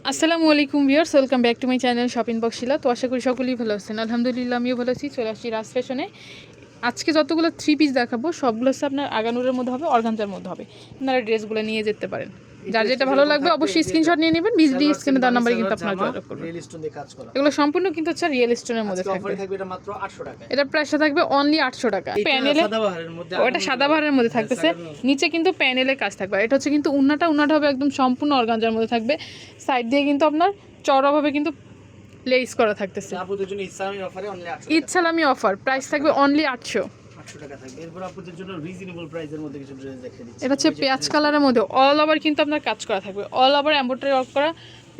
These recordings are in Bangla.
আসসালামু আলাইকুম viewers, welcome back to my channel shopping box Shila. তো আশা করি সকলেই ভালো আছেন। আলহামদুলিল্লাহ, আমিও ভালো আছি। চলে আসছি রাজ ফ্যাশনে। আজকে যতগুলো থ্রি পিস দেখাবো, সবগুলো হচ্ছে আপনার আগানুরের মধ্যে হবে, অর্গানজার মধ্যে হবে। আপনারা ড্রেসগুলো নিয়ে যেতে পারেন। যার যেটা ভালো লাগবে অবশ্যই স্ক্রিনশট নিয়ে নেবেন বিজলি স্ক্রিনে দেওয়ার নাম্বারে কিন্তু আপনারা যোগাযোগ করবেন। রিয়েল স্টোন দিয়ে কাজ করা। এগুলো সম্পূর্ণ কিন্তু হচ্ছে রিয়েল স্টোনের মধ্যে থাকবে। থাকবে এটা মাত্র 800 টাকায়। এটার প্রাইসটা থাকবে অনলি আটশো টাকা। এটা প্যানেলে ওটা সাদা বাহারের মধ্যে থাকতেছে। নিচে কিন্তু প্যানেলে কাজ থাকবে। এটা হচ্ছে কিন্তু উন্নাটা উন্নাটা হবে একদম সম্পূর্ণ অর্গানজার মধ্যে থাকবে। সাইড দিয়ে কিন্তু আপনার চড়াভাবে কিন্তু লেস করা থাকতেছে। 800 সালামি অফার প্রাইস থাকবে অনলি আটশো। 800 টাকা থাকবে। এরপর আপুদের জন্য রিজনেবল প্রাইসের মধ্যে কিছু ড্রেস দেখিয়ে দিচ্ছি। এটা হচ্ছে পেঁয়াজ কালারের মধ্যে। অল ওভার কিন্তু আপনার কাজ করা থাকবে। অল ওভার এম্ব্রয়ডারি ওয়ার্ক করা।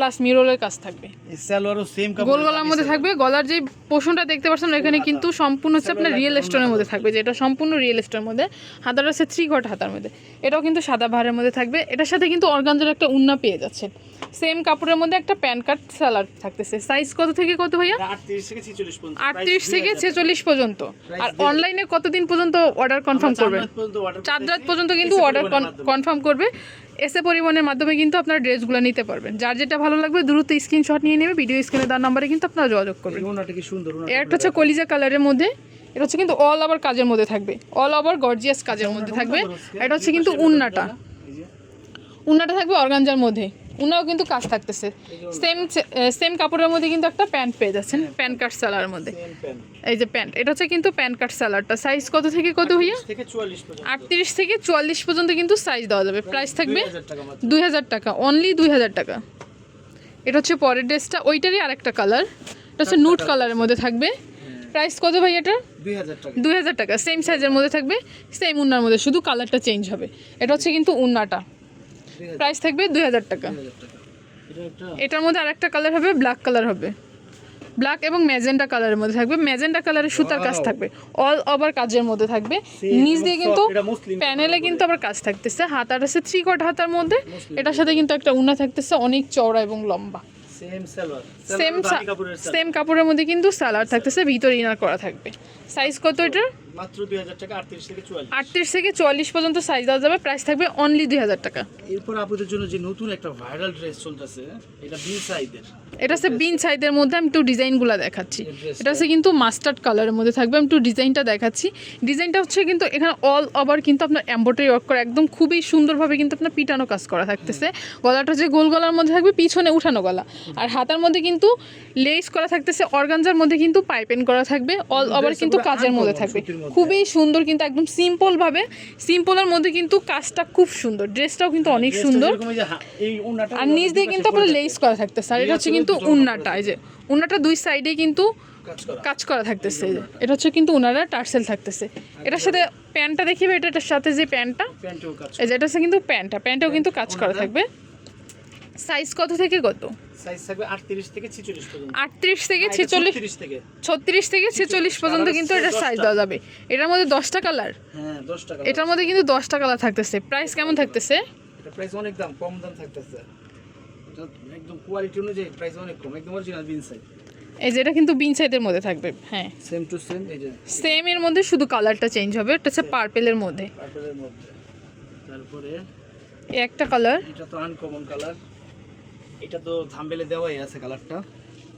প্লাস মিররের কাজ থাকবে। সালোয়ারও সেম গোল গলার মধ্যে থাকবে গলার যে পোষণটা দেখতে পাচ্ছেন এখানে কিন্তু সম্পূর্ণ হচ্ছে আপনার রিয়েল স্টোনের মধ্যে থাকবে যেটা সম্পূর্ণ রিয়েল স্টোনের মধ্যে। হাতাটা হচ্ছে থ্রি ঘট হাতার মধ্যে। এটাও কিন্তু সাদা ভারের মধ্যে থাকবে। এটার সাথে কিন্তু অর্গানজার একটা উন্না পেয়ে যাচ্ছে। সেম কাপড়ের মধ্যে একটা প্যান কার্ড সালার থাকতেছে। সাইজ কত থেকে কত ভাইয়া? 38 থেকে 46 পর্যন্ত। আটত্রিশ থেকে ছেচল্লিশ পর্যন্ত। আর অনলাইনে কতদিন পর্যন্ত অর্ডার কনফার্ম করবেন? পর্যন্ত চার রাত পর্যন্ত কিন্তু অর্ডার কনফার্ম করবে। এসে পরিবহনের মাধ্যমে কিন্তু আপনার ড্রেসগুলো নিতে পারবেন। যার যেটা ভালো লাগবে দ্রুত স্ক্রিনশট নিয়ে নেবে ভিডিও স্ক্রিনে দেওয়ার নাম্বারে কিন্তু আপনারা যোগাযোগ করবেন। এর একটা হচ্ছে কলিজা কালারের মধ্যে। এটা হচ্ছে কিন্তু অল ওভার কাজের মধ্যে থাকবে। অল ওভার গর্জিয়াস কাজের মধ্যে থাকবে। এটা হচ্ছে কিন্তু উন্নাটা। উন্নাটা থাকবে অর্গানজার মধ্যে। উন্নাও কিন্তু কাজ থাকতেছে। সেম সেম কাপড়ের মধ্যে কিন্তু একটা প্যান্ট পেয়ে যাচ্ছেন প্যান্ট কাট সালার মধ্যে। এই যে প্যান্ট এটা হচ্ছে কিন্তু প্যান্ট কাট সালারটা সাইজ কত থেকে কত ভাইয়া? থেকে 44 পর্যন্ত। আটত্রিশ থেকে চুয়াল্লিশ পর্যন্ত কিন্তু সাইজ দেওয়া যাবে। প্রাইস থাকবে 2000 দুই হাজার টাকা অনলি দুই হাজার টাকা। এটা হচ্ছে পরের ড্রেসটা ওইটারই আরেকটা কালার এটা হচ্ছে নুট কালারের মধ্যে থাকবে। প্রাইস কত ভাই এটা 2000 দুই হাজার টাকা। সেম সাইজের মধ্যে থাকবে সেম উন্নার মধ্যে। শুধু কালারটা চেঞ্জ হবে। এটা হচ্ছে কিন্তু উন্নাটা। 2000 প্রাইস থাকবে দুই হাজার টাকা। 2000 টাকা এটা একটা এটার মধ্যে আরেকটা কালার হবে ব্ল্যাক কালার হবে। ব্ল্যাক এবং ম্যাজেন্টা কালারের মধ্যে থাকবে। ম্যাজেন্টা কালারের সুতার কাজ থাকবে। অল ওভার কাজের মধ্যে থাকবে। নিচ দিয়ে কিন্তু প্যানেলে কিন্তু আবার কাজ থাকতেছে। হাতার আছে থ্রি কোট হাতার মধ্যে। এটার সাথে কিন্তু একটা উনা থাকতেছে অনেক চওড়া এবং লম্বা। সেম সেম কাপড়ের মধ্যে কিন্তু সালার থাকতেছে ভিতরে ইনার করা থাকবে। সাইজ কত এটার? মাত্র 2000 টাকা 38 থেকে 44 আটত্রিশ থেকে চুয়াল্লিশ পর্যন্ত সাইজ দেওয়া যাবে। প্রাইস থাকবে অনলি দুই হাজার টাকা। এরপর আপুদের জন্য যে নতুন একটা ভাইরাল ড্রেস চলতেছে এটা বিল সাইজের এটা হচ্ছে বিন সাইজের মধ্যে আমি একটু ডিজাইনগুলো দেখাচ্ছি। এটা হচ্ছে কিন্তু মাস্টার্ড কালারের মধ্যে থাকবে। আমি একটু ডিজাইনটা দেখাচ্ছি। ডিজাইনটা হচ্ছে কিন্তু এখানে অল ওভার কিন্তু আপনার এম্ব্রয়ডারি ওয়ার্ক করা একদম খুবই সুন্দরভাবে কিন্তু আপনার পিটানো কাজ করা থাকতেছে। গলাটা যে গোল গলার মধ্যে থাকবে পিছনে উঠানো গলা। আর হাতার মধ্যে কিন্তু লেস করা থাকতেছে অর্গানজার মধ্যে কিন্তু পাইপেন করা থাকবে। অল ওভার কিন্তু কাজের মধ্যে থাকবে। খুবই সুন্দর কিন্তু একদম সিম্পল ভাবে। সিম্পলের মধ্যে কিন্তু কাজটা খুব সুন্দর। ড্রেসটাও কিন্তু অনেক সুন্দর। আর নিচ দিয়ে কিন্তু আপনার লেস করা থাকতেছে। আর এটা হচ্ছে কিন্তু উন্নাটা। এই যে উন্নাটা দুই সাইডে কিন্তু কাজ করা। থাকতেছে। এটা হচ্ছে কিন্তু উনারা টার্সেল থাকতেছে। এটার সাথে প্যান্টটা দেখিবে এটার সাথে যে প্যান্টটা প্যান্টেও কাজ এই যে এটা হচ্ছে কিন্তু প্যান্টটা। প্যান্টেও কিন্তু কাজ করা থাকবে। সাইজ কত থেকে কত? সাইজ থাকবে 38 থেকে 46 পর্যন্ত। থেকে আর এটা ছেচল্লিশ 36 থেকে। ছত্রিশ থেকে ছেচল্লিশ পর্যন্ত কিন্তু এটা সাইজ দেওয়া যাবে। এটার মধ্যে দশটা কালার হ্যাঁ 10 টাকা এটার মধ্যে কিন্তু দশটা কালার থাকতেছে। প্রাইস কেমন থাকতেছে? এটা প্রাইস অনেক দাম কম দাম থাকতেছে। একদম কোয়ালিটি অনুযায়ী প্রাইস অনেক কম একদম অরিজিনাল বিন সাইজ এই যে এটা কিন্তু বিন সাইজের মধ্যে থাকবে হ্যাঁ। সেম টু সেম এই যে। সেম এর মধ্যে শুধু কালারটা চেঞ্জ হবে এটা হচ্ছে পার্পেলের মধ্যে। পার্পলের মধ্যে। তারপরে একটা কালার এটা তো আনকমন কালার এটা তো থাম্বেলে দেওয়াই আছে কালারটা।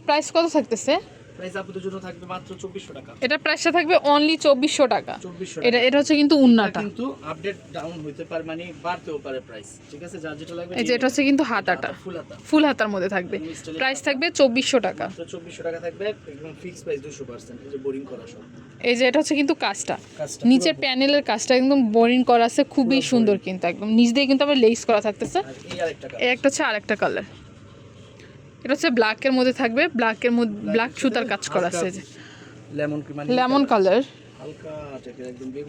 প্রাইস কত থাকতেছে? প্রাইস আপনাদের জন্য থাকবে মাত্র 2400 টাকা। এটা প্রাইসটা থাকবে অনলি চব্বিশশো টাকা। 2400 এটা এটা হচ্ছে কিন্তু উন্নাটা। কিন্তু আপডেট ডাউন হইতে পারে মানে বাড়তেও পারে প্রাইস ঠিক আছে? যার যেটা লাগবে এই যে এটা হচ্ছে কিন্তু হাতাটা। ফুল হাতা। ফুল হাতার মধ্যে থাকবে। প্রাইস থাকবে চব্বিশশো টাকা। মাত্র 2400 টাকা থাকবে একদম ফিক্স প্রাইস 200% এই যে বোরিং করা সব। এই যে এটা হচ্ছে কিন্তু কাজটা। নিচের প্যানেলের কাজটা একদম বোরিং করা আছে খুবই সুন্দর কিন্তু একদম। নিচ দিয়ে কিন্তু আবার লেস করা থাকতেছে। এই আরেকটা এই একটা হচ্ছে আরেকটা কালার এটা হচ্ছে ব্ল্যাকের মধ্যে থাকবে ব্ল্যাকের মধ্যে ব্ল্যাক সুতার কাজ করা আছে যে। লেমন মানে লেমন কালার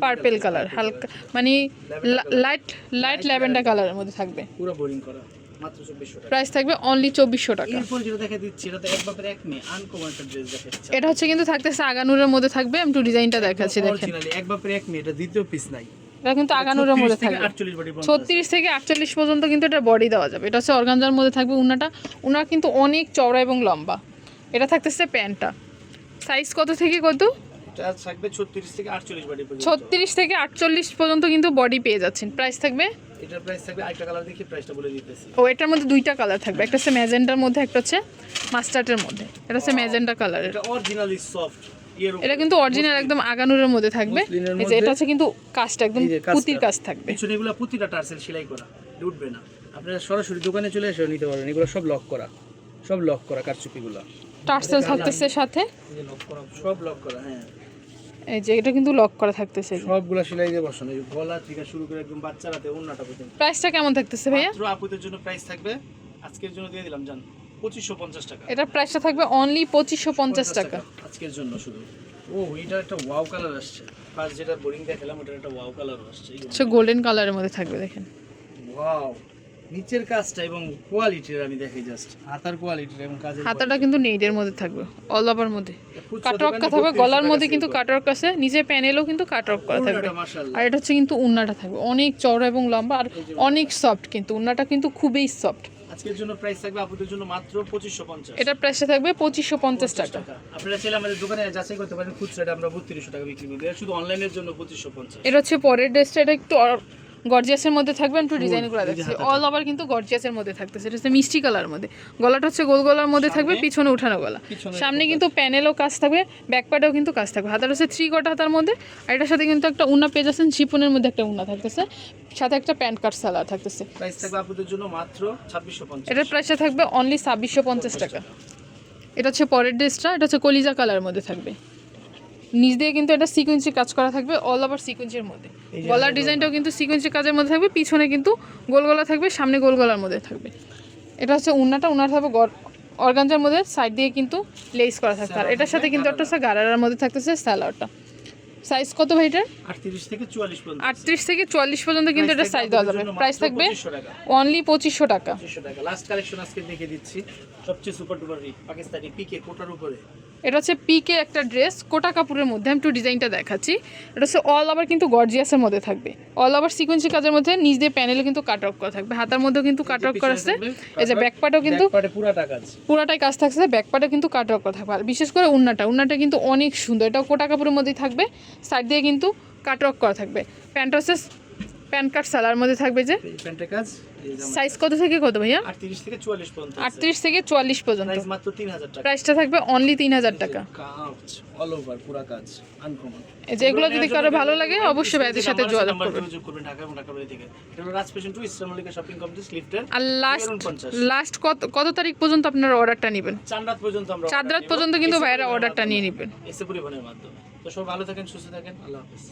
পার্পেল কালার হালকা মানে লাইট লাইট ল্যাভেন্ডার কালারের মধ্যে থাকবে। পুরো বোরিং করা মাত্র 2400 টাকা। প্রাইস থাকবে অনলি চব্বিশশো টাকা। এটা হচ্ছে কিন্তু থাকতেছে আগানুরের মধ্যে থাকবে আমি একটু ডিজাইনটা দেখাচ্ছি দেখেন। এক বাপের এক মেয়ে এটা দ্বিতীয় পিস নাই। এটা কিন্তু আগানুরের মধ্যে থাকবে। 48 বডি পর্যন্ত ছত্রিশ থেকে আটচল্লিশ পর্যন্ত কিন্তু এটা বডি দেওয়া যাবে। এটা হচ্ছে অর্গানজার মধ্যে থাকবে উনাটা। উনার কিন্তু অনেক চওড়া এবং লম্বা। এটা থাকতেছে প্যান্টটা। সাইজ কত থেকে কত এটা থাকবে 36 থেকে 48 বডি পর্যন্ত। ছত্রিশ থেকে আটচল্লিশ পর্যন্ত কিন্তু বডি পেয়ে যাচ্ছেন। প্রাইস থাকবে? এটার প্রাইস থাকবে আরেকটা কালার দেখি প্রাইসটা বলে দিতেছি। ও এটার মধ্যে দুইটা কালার থাকবে। একটা হচ্ছে ম্যাজেন্টার মধ্যে একটা হচ্ছে মাস্টার্ডের মধ্যে। এটা হচ্ছে ম্যাজেন্টা কালারের এটা অরিজিনালি সফট এটা কিন্তু অরিজিনাল একদম আগানুরের মধ্যে থাকবে। এই যে এটা হচ্ছে কিন্তু কাজটা একদম। পুতির কাজ থাকবে। পিছনে এগুলো প্রতিটা টার্সেল সেলাই করা উঠবে না। আপনারা সরাসরি দোকানে চলে এসে নিতে পারবেন এগুলো সব লক করা সব লক করা কারচুপিগুলো। টার্সেল থাকতেছে সাথে। লক করা সব লক করা হ্যাঁ। এই যে এটা কিন্তু লক করা থাকতেছে সবগুলো সেলাই দিয়ে বসানো এই গলা থেকে শুরু করে একদম বাচ্চা রাতে অন্যটা পর্যন্ত। প্রাইসটা কেমন থাকতেছে ভাইয়া? আপুদের জন্য প্রাইস থাকবে আজকের জন্য দিয়ে দিলাম জান পঁচিশশো পঞ্চাশ টাকা। এটার প্রাইসটা থাকবে অনলি পঁচিশশো পঞ্চাশ টাকা। আজকের জন্য শুধু। ও এটা একটা ওয়াও কালার আসছে। ফার্স্ট যেটা বোরিং দেখালাম ওটার একটা ওয়াও কালার আসছে। গোল্ডেন কালারের মধ্যে থাকবে দেখেন। ওয়াও নিচের কাজটা এবং কোয়ালিটির আমি দেখাই জাস্ট হাতার কোয়ালিটির এবং কাজের হাতাটা কিন্তু নেইডের মধ্যে থাকবে অল ওভার মধ্যে। কাটওয়ার্কটা থাকবে গলার মধ্যে কিন্তু। কাটওয়ার্ক আছে নিচে প্যানেলও কিন্তু কাটওয়ার্ক করা থাকবে। আর এটা হচ্ছে কিন্তু উন্নাটা থাকবে অনেক চওড়া এবং লম্বা আর অনেক সফট কিন্তু উন্নাটা কিন্তু খুবই সফট আজকের জন্য প্রাইস থাকবে আপনাদের জন্য মাত্র পঁচিশশো পঞ্চাশ। এটার প্রাইসটা থাকবে পঁচিশশো পঞ্চাশ টাকা। টাকা। আপনারা চাইলে আমাদের দোকানে যাচাই করতে পারেন খুচরাটা আমরা বত্রিশশো টাকা বিক্রি করি এটা শুধু অনলাইনের জন্য পঁচিশশো পঞ্চাশ। এটা হচ্ছে পরের ড্রেসটা এটা একটু গর্জিয়াসের মধ্যে থাকবে একটু ডিজাইনগুলো দেখছি। অল ওভার কিন্তু গর্জিয়াসের মধ্যে থাকতেছে এটা হচ্ছে মিষ্টি কালার মধ্যে। গলাটা হচ্ছে গোল গলার মধ্যে থাকবে পিছনে উঠানো গলা। সামনে কিন্তু প্যানেলও কাজ থাকবে ব্যাক পার্টেও কিন্তু কাজ থাকবে। হাতার হচ্ছে থ্রি কটা হাতার মধ্যে আর এটার সাথে কিন্তু একটা উন্না পেয়ে যাচ্ছেন শিপনের মধ্যে একটা উন্না থাকতেছে। সাথে একটা প্যান্ট কাট সালার থাকতেছে। প্রাইস থাকবে আপুদের জন্য মাত্র ছাব্বিশশো পঞ্চাশ। এটার প্রাইসটা থাকবে অনলি ছাব্বিশশো পঞ্চাশ টাকা। এটা হচ্ছে পরের ড্রেসটা এটা হচ্ছে কলিজা কালার মধ্যে থাকবে। নিচ দিয়ে কিন্তু এটা সিকুয়েন্সি কাজ করা থাকবে অল ওভার সিকুয়েন্সের মধ্যে। গলার ডিজাইনটাও কিন্তু সিকুয়েন্সি কাজের মধ্যে থাকবে পিছনে কিন্তু গোল গলা থাকবে সামনে গোল গলার মধ্যে থাকবে। এটা হচ্ছে উন্নাটা উন্নাটা থাকবে অর্গানজার মধ্যে সাইড দিয়ে কিন্তু লেস করা থাকবে আর এটার সাথে কিন্তু একটা হচ্ছে গারারার মধ্যে থাকতেছে স্যালাডটা সাইজ কত ভাই এটার? আটত্রিশ থেকে চুয়াল্লিশ পর্যন্ত। আটত্রিশ থেকে চুয়াল্লিশ পর্যন্ত কিন্তু এটা সাইজ দেওয়া যাবে। প্রাইস থাকবে অনলি পঁচিশশো টাকা। পঁচিশশো টাকা। লাস্ট কালেকশন আজকে দেখে দিচ্ছি। সবচেয়ে সুপার ডুপার পাকিস্তানি পিকে কোটার উপরে। এটা হচ্ছে পিকে একটা ড্রেস কোটা কাপড়ের মধ্যে আমি একটু ডিজাইনটা দেখাচ্ছি। এটা হচ্ছে অল ওভার কিন্তু গর্জিয়াসের মধ্যে থাকবে। অল ওভার সিকোয়েন্সি কাজের মধ্যে নিচ দিয়ে প্যানেলে কিন্তু কাট অফ করা থাকবে। হাতার মধ্যেও কিন্তু কাট অফ করা আছে। এই যে ব্যাক পার্টও কিন্তু পুরাটাই কাজ থাকছে ব্যাক পার্টও কিন্তু কাট অফ করা থাকবে। আর বিশেষ করে উন্নাটা উন্নাটা কিন্তু অনেক সুন্দর। এটাও কোটা কাপড়ের মধ্যেই থাকবে সাইড দিয়ে কিন্তু কাট অফ করা থাকবে। প্যান্টটা হচ্ছে প্যান্ট কাট সালার মধ্যে থাকবে যে? প্যান্টের কাজ সাইজ কত থেকে কত ভাইয়া? আটত্রিশ থেকে চুয়াল্লিশ পর্যন্ত। আটত্রিশ থেকে চুয়াল্লিশ পর্যন্ত। প্রাইস মাত্র তিন হাজার টাকা। প্রাইসটা থাকবে অনলি তিন হাজার টাকা। কাজ অল ওভার পুরা কাজ আনকমন এই যে এগুলো যদি কারও ভালো লাগে অবশ্যই ভাইদের সাথে যোগাযোগ করবেন। যোগাযোগ করবেন ঢাকা এবং ঢাকা বাইরে থেকে। এটা হলো রাজ পেশেন্ট টু ইসলাম শপিং কমপ্লেক্স লিফটের আর লাস্ট লাস্ট কত কত তারিখ পর্যন্ত আপনারা অর্ডারটা নেবেন? চার রাত পর্যন্ত আমরা চার পর্যন্ত কিন্তু ভাইয়েরা অর্ডারটা নিয়ে নেবেন। এসে পরিবহনের মাধ্যমে। তো সব ভালো থাকেন সুস্থ থাকেন আল্লাহ হাফেজ।